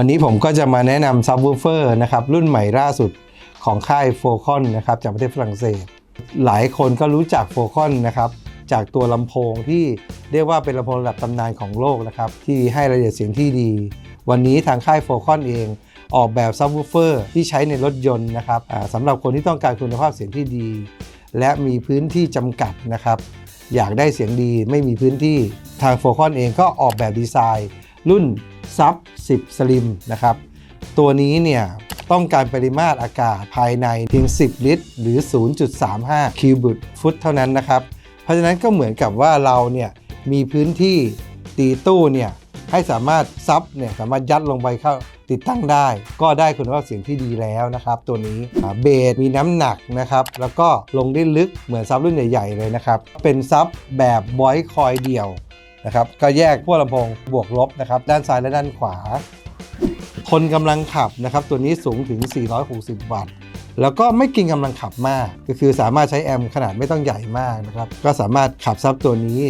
วันนี้ผมก็จะมาแนะนำซับวูเฟอร์นะครับรุ่นใหม่ล่าสุดของค่ายโฟคอนนะครับจากประเทศฝรั่งเศส หลายคนก็รู้จักโฟคอนนะครับจากตัวลำโพงที่เรียกว่าเป็นลำโพงระดับตำนานของโลกนะครับที่ให้รายละเอียดเสียงที่ดี วันนี้ทางค่ายโฟคอนเองออกแบบซับวูเฟอร์ที่ใช้ในรถยนต์นะครับสำหรับคนที่ต้องการคุณภาพเสียงที่ดี และมีพื้นที่จำกัดนะครับอยากได้เสียงดีไม่มีพื้นที่ทางโฟคอนเองก็ออกแบบดีไซน์ รุ่น ซับ10 Slim นะครับ ตัวนี้เนี่ยต้องการปริมาตรอากาศภายในเพียง 10 ลิตร หรือ 0.35 คิวบิตฟุตเท่านั้นนะครับ เพราะฉะนั้นก็เหมือนกับว่าเราเนี่ยมีพื้นที่ตีตู้เนี่ยให้สามารถซับเนี่ยสามารถยัดลงไปเข้าติดตั้งได้ ก็ได้คุณภาพเสียงที่ดีแล้วนะครับ ตัวนี้เบสมีน้ำหนักนะครับ แล้วก็ลงได้ลึกเหมือนซับรุ่นใหญ่ ๆ เลยนะครับ เป็นซับแบบบอยคอยเดี่ยว นะครับก็แยกพวลำโพงบวกลบนะครับด้านซ้ายและด้านขวาทนกำลังขับนะครับตัวนี้สูงถึง 460 วัตต์ แล้วก็ไม่กินกำลังขับมาก ก็คือสามารถใช้แอมป์ขนาดไม่ต้องใหญ่มากนะครับก็สามารถขับซับตัวนี้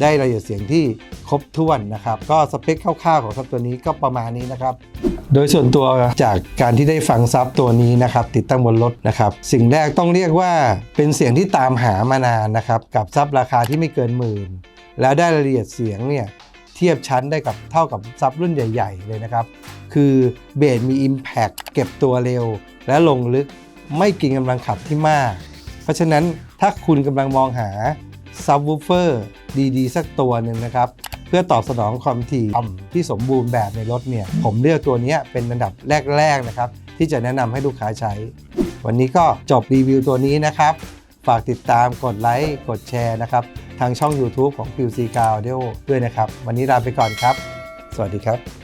ได้รายละเอียดเสียงที่ครบถ้วนนะครับ ก็สเปคคร่าวๆของซับตัวนี้ก็ประมาณนี้นะครับ โดยส่วนตัวจากการที่ได้ฟังซับตัวนี้นะครับ ติดตั้งบนรถนะครับ สิ่งแรกต้องเรียกว่าเป็นเสียงที่ตามหามานานนะครับ กับซับราคาที่ไม่เกินหมื่น แล้วได้รายละเอียดเสียงเนี่ยเทียบชั้นได้กับเท่ากับซับรุ่นใหญ่ ๆ เลยนะครับ คือเบสมี Impact เก็บตัวเร็ว และลงลึกไม่กินกำลังขับที่มาก เพราะฉะนั้นถ้าคุณกำลังมองหาซับวูเฟอร์ดีๆ สักตัวหนึ่งนะครับ เพื่อตอบสนองความถี่ต่ำที่สมบูรณ์แบบในรถเนี่ย ผมเลือกตัวนี้เป็นอันดับแรก ๆ นะครับ ที่จะแนะนำให้ลูกค้าใช้ วันนี้ก็จบรีวิวตัวนี้นะครับ ฝากติดตามกดไลค์กดแชร์นะครับ ทางช่อง YouTube ของ QC g a u d i o ด้วยนะครับ วันนี้ลาไปก่อนครับ สวัสดีครับ